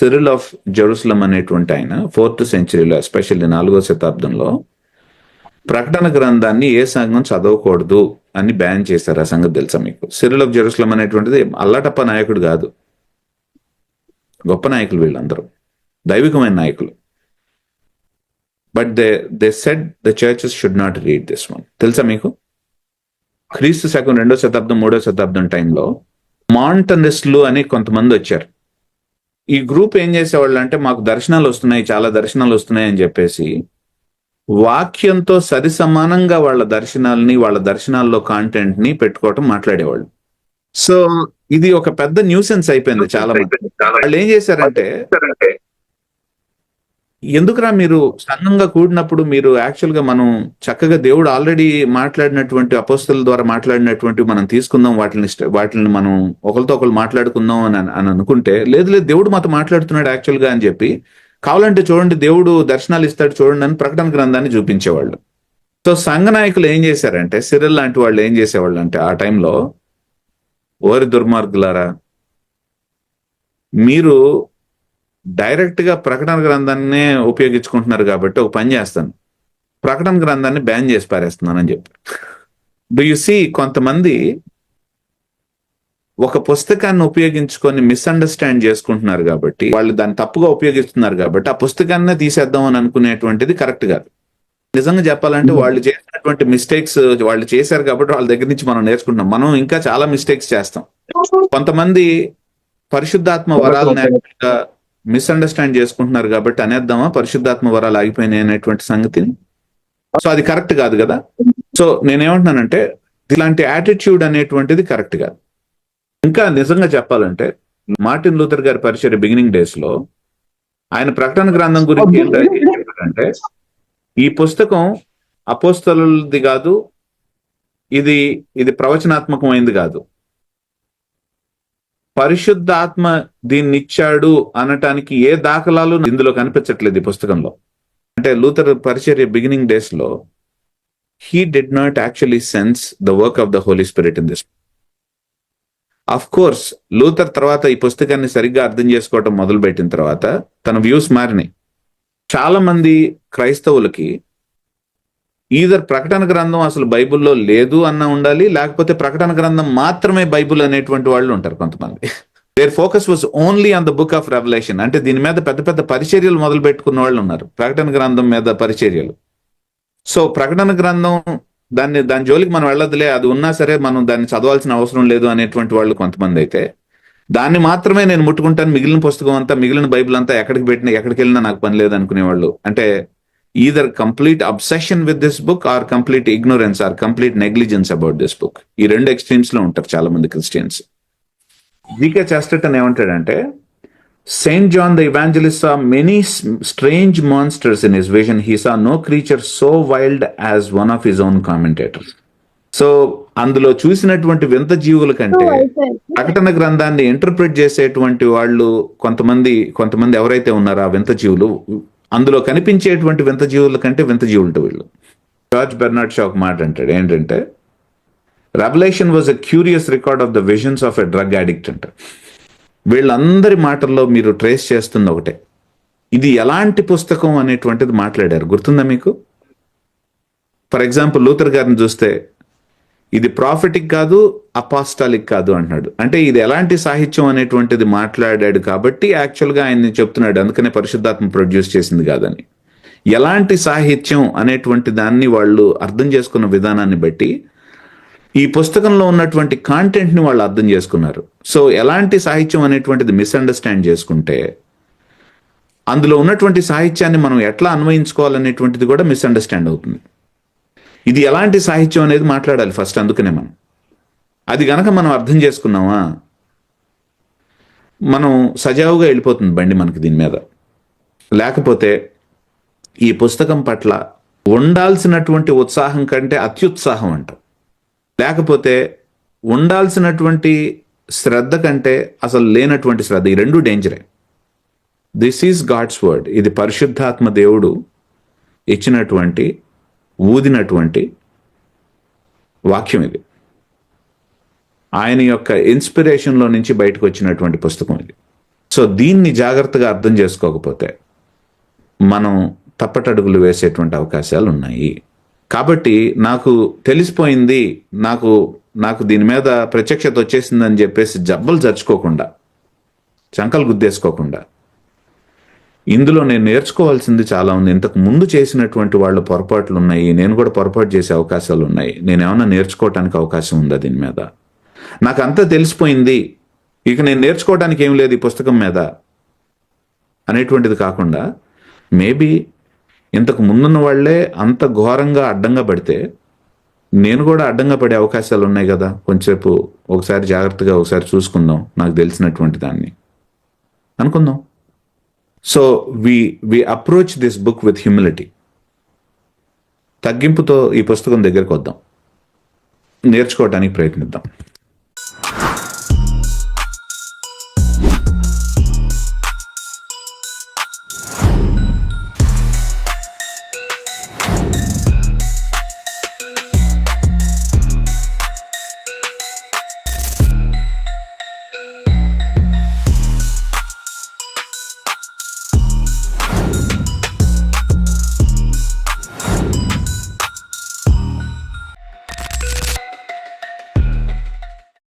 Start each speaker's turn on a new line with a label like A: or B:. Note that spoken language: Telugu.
A: సిరిల్ ఆఫ్ జెరూసలం అనేటువంటి ఆయన ఫోర్త్ సెంచరీలో ఎస్పెషల్లీ నాలుగో శతాబ్దంలో ప్రకటన గ్రంథాన్ని ఏ సంఘం చదవకూడదు అని బ్యాన్ చేశారు. ఆ సంగతి తెలుసా మీకు? సిరిల్ ఆఫ్ జెరూసలం అనేటువంటిది అల్లటప్ప నాయకుడు కాదు. గొప్ప నాయకులు వీళ్ళందరూ. దైవికమైన నాయకులు. But they they said the churches should not read this one తెలుసా మీకు? క్రీస్తు శకం రెండో శతాబ్దం మూడో శతాబ్దం టైంలో మాంటనిస్టులు అని కొంతమంది వచ్చారు. ఈ గ్రూప్ ఏం చేసేవాళ్ళు అంటే మాకు దర్శనాలు వస్తున్నాయి చాలా దర్శనాలు వస్తున్నాయి అని చెప్పేసి వాక్యంతో సరి సమానంగా వాళ్ళ దర్శనాల్ని వాళ్ళ దర్శనాల్లో కాంటెంట్ని పెట్టుకోవటం మాట్లాడేవాళ్ళు. సో ఇది ఒక పెద్ద న్యూసెన్స్ అయిపోయింది చాలా మంది వాళ్ళు ఏం చేశారంటే ఎందుకురా మీరు సంఘంగా కూడినప్పుడు మీరు యాక్చువల్గా మనం చక్కగా దేవుడు ఆల్రెడీ మాట్లాడినటువంటి అపోస్తల ద్వారా మాట్లాడినటువంటి మనం తీసుకుందాం వాటిని వాటిని మనం ఒకరితో ఒకరు మాట్లాడుకుందాం అని అని అనుకుంటే లేదు లేదు దేవుడు మాతో మాట్లాడుతున్నాడు యాక్చువల్గా అని చెప్పి కావాలంటే చూడండి దేవుడు దర్శనాలు ఇస్తాడు చూడండి అని ప్రకటన గ్రంథాన్ని చూపించేవాళ్ళు. సో సంఘ నాయకులు ఏం చేశారంటే సిరల్ లాంటి వాళ్ళు ఏం చేసేవాళ్ళు అంటే ఆ టైంలో ఓరి దుర్మార్గులారా మీరు డైరెక్ట్గా ప్రకటన గ్రంథాన్నే ఉపయోగించుకుంటున్నారు కాబట్టి ఒక పని చేస్తాను. ప్రకటన గ్రంథాన్ని బ్యాన్ చేసి పారేస్తున్నానని చెప్పి. డు యు సీ కొంతమంది ఒక పుస్తకాన్ని ఉపయోగించుకొని మిస్అండర్స్టాండ్ చేసుకుంటున్నారు కాబట్టి వాళ్ళు దాన్ని తప్పుగా ఉపయోగిస్తున్నారు కాబట్టి ఆ పుస్తకాన్నే తీసేద్దాం అని అనుకునేటువంటిది కరెక్ట్ కాదు. నిజంగా చెప్పాలంటే వాళ్ళు చేసినటువంటి మిస్టేక్స్ వాళ్ళు చేశారు కాబట్టి వాళ్ళ దగ్గర నుంచి మనం నేర్చుకుంటాం మనం ఇంకా చాలా మిస్టేక్స్ చేస్తాం. కొంతమంది పరిశుద్ధాత్మ యాక్చువల్గా మిస్అండర్స్టాండ్ చేసుకుంటున్నారు కాబట్టి అనేద్దామా? పరిశుద్ధాత్మ వరాలు ఆగిపోయినాయి అనేటువంటి సంగతిని సో అది కరెక్ట్ కాదు కదా? సో నేనేమంటున్నానంటే ఇలాంటి యాటిట్యూడ్ అనేటువంటిది కరెక్ట్ కాదు. ఇంకా నిజంగా చెప్పాలంటే మార్టిన్ లూథర్ గారి పరిచయ బిగినింగ్ డేస్లో ఆయన ప్రకటన గ్రంథం గురించి ఏం రా- ఏం చెప్పారంటే ఈ పుస్తకం అపోస్తలుది కాదు ఇది ఇది ప్రవచనాత్మకమైంది కాదు. పరిశుద్ధాత్మ దీన్నిచ్చాడు అనటానికి ఏ దాఖలాలు ఇందులో కనిపించట్లేదు ఈ పుస్తకంలో. అంటే లూథర్ పరిచర్య బిగినింగ్ డేస్లో he did not actually sense the work of the holy spirit in this. Of course Luther తర్వాత ఈ పుస్తకాన్ని సరిగ్గా అర్థం చేసుకోవటం మొదలుపెట్టిన తర్వాత తన వ్యూస్ మారినాయి. చాలా మంది క్రైస్తవులకి ఈధర్ ప్రకటన గ్రంథం అసలు బైబిల్లో లేదు అన్న ఉండాలి లేకపోతే ప్రకటన గ్రంథం మాత్రమే బైబిల్ అనేటువంటి వాళ్ళు ఉంటారు కొంతమంది. Their focus was only on the book of revolution అంటే దీని మీద పెద్ద పెద్ద పరిచర్యలు మొదలు పెట్టుకున్న వాళ్ళు ఉన్నారు. ప్రకటన గ్రంథం మీద పరిచర్యలు. సో ప్రకటన గ్రంథం దాన్ని దాని జోలికి మనం వెళ్ళదులే అది ఉన్నా సరే మనం దాన్ని చదవాల్సిన అవసరం లేదు అనేటువంటి వాళ్ళు కొంతమంది అయితే దాన్ని మాత్రమే నేను ముట్టుకుంటాను మిగిలిన పుస్తకం అంతా మిగిలిన బైబిల్ అంతా ఎక్కడికి పెట్టినా ఎక్కడికి వెళ్ళినా నాకు పని లేదు అనుకునేవాళ్ళు. అంటే either complete obsession with this book or complete ignorance or complete negligence about this book ఈ రెండు ఎక్స్ట్రీమ్స్లో ఉంటారు చాలా మంది క్రిస్టియన్స్ జీకే చెస్టర్టన్ ఏమంటాడంటే saint John the evangelist saw many strange monsters in his vision he saw no creature so wild as one of his own commentators so అందులో చూసినటువంటి వింత జీవుల కంటే ప్రకటన గ్రంథాన్ని ఇంటర్ప్రిట్ చేసేటువంటి వాళ్ళు కొంతమంది కొంతమంది ఎవరైతే ఉన్నారో ఆ వింత జీవులు అందులో కనిపించేటువంటి వింత జీవుల కంటే వింత జీవులు వీళ్ళు. జార్జ్ బెర్నాడ్ షా ఒక మాట అంటాడు ఏంటంటే revolution was a curious record of the visions of a drug addict అంట వీళ్ళందరి మాటల్లో మీరు ట్రేస్ చేస్తుంది ఒకటే. ఇది ఎలాంటి పుస్తకం అనేటువంటిది మాట్లాడారు గుర్తుందా మీకు? ఫర్ ఎగ్జాంపుల్ లూథర్ గారిని చూస్తే ఇది ప్రాఫిటిక్ కాదు అపాస్టాలిక్ కాదు అంటున్నాడు. అంటే ఇది ఎలాంటి సాహిత్యం అనేటువంటిది మాట్లాడాడు కాబట్టి యాక్చువల్గా ఆయన చెప్తున్నాడు. అందుకనే పరిశుద్ధాత్మ ప్రొడ్యూస్ చేసింది కాదని. ఎలాంటి సాహిత్యం అనేటువంటి దాన్ని వాళ్ళు అర్థం చేసుకున్న విధానాన్ని బట్టి ఈ పుస్తకంలో ఉన్నటువంటి కాంటెంట్ని వాళ్ళు అర్థం చేసుకున్నారు. సో ఎలాంటి సాహిత్యం అనేటువంటిది మిస్అండర్స్టాండ్ చేసుకుంటే అందులో ఉన్నటువంటి సాహిత్యాన్ని మనం ఎట్లా అన్వయించుకోవాలనేటువంటిది కూడా మిస్అండర్స్టాండ్ అవుతుంది. ఇది ఎలాంటి సాహిత్యం అనేది మాట్లాడాలి ఫస్ట్ అందుకనే మనం. అది గనక మనం అర్థం చేసుకున్నామా? మనం సజావుగా వెళ్ళిపోతుంది బండి మనకి దీని మీద. లేకపోతే ఈ పుస్తకం పట్ల ఉండాల్సినటువంటి ఉత్సాహం కంటే అత్యుత్సాహం అంటాం. లేకపోతే ఉండాల్సినటువంటి శ్రద్ధ కంటే అసలు లేనటువంటి శ్రద్ధ ఈ రెండు డేంజరే దిస్ ఈజ్ గాడ్స్ వర్డ్ ఇది పరిశుద్ధాత్మ దేవుడు ఇచ్చినటువంటి ఊదినటువంటి వాక్యం ఇది. ఆయన యొక్క ఇన్స్పిరేషన్లో నుంచి బయటకు వచ్చినటువంటి పుస్తకం ఇది. సో దీన్ని జాగ్రత్తగా అర్థం చేసుకోకపోతే మనం తప్పటడుగులు వేసేటువంటి అవకాశాలు ఉన్నాయి. కాబట్టి నాకు తెలిసిపోయింది నాకు నాకు దీని మీద ప్రత్యక్షత వచ్చేసిందని చెప్పేసి జబ్బలు జరుచుకోకుండా చంకలు గుద్దేసుకోకుండా ఇందులో నేను నేర్చుకోవాల్సింది చాలా ఉంది. ఇంతకు ముందు చేసినటువంటి వాళ్ళు పొరపాట్లు ఉన్నాయి. నేను కూడా పొరపాటు చేసే అవకాశాలు ఉన్నాయి. నేను ఏమైనా నేర్చుకోవటానికి అవకాశం ఉందా దీని మీద? నాకు అంతా తెలిసిపోయింది. ఇక నేను నేర్చుకోవడానికి ఏం లేదు ఈ పుస్తకం మీద. అనేటువంటిది కాకుండా మేబీ ఇంతకు ముందున్న వాళ్ళే అంత ఘోరంగా అడ్డంగా పడితే నేను కూడా అడ్డంగా పడే అవకాశాలు ఉన్నాయి కదా. కొంచెంసేపు ఒకసారి జాగ్రత్తగా ఒకసారి చూసుకుందాం. నాకు తెలిసినటువంటి దాన్ని. అనుకుందాం. So we we approach this book with humility తగ్గింపుతో ఈ పుస్తకం దగ్గరకు వద్దాం. నేర్చుకోవటానికి ప్రయత్నిద్దాం.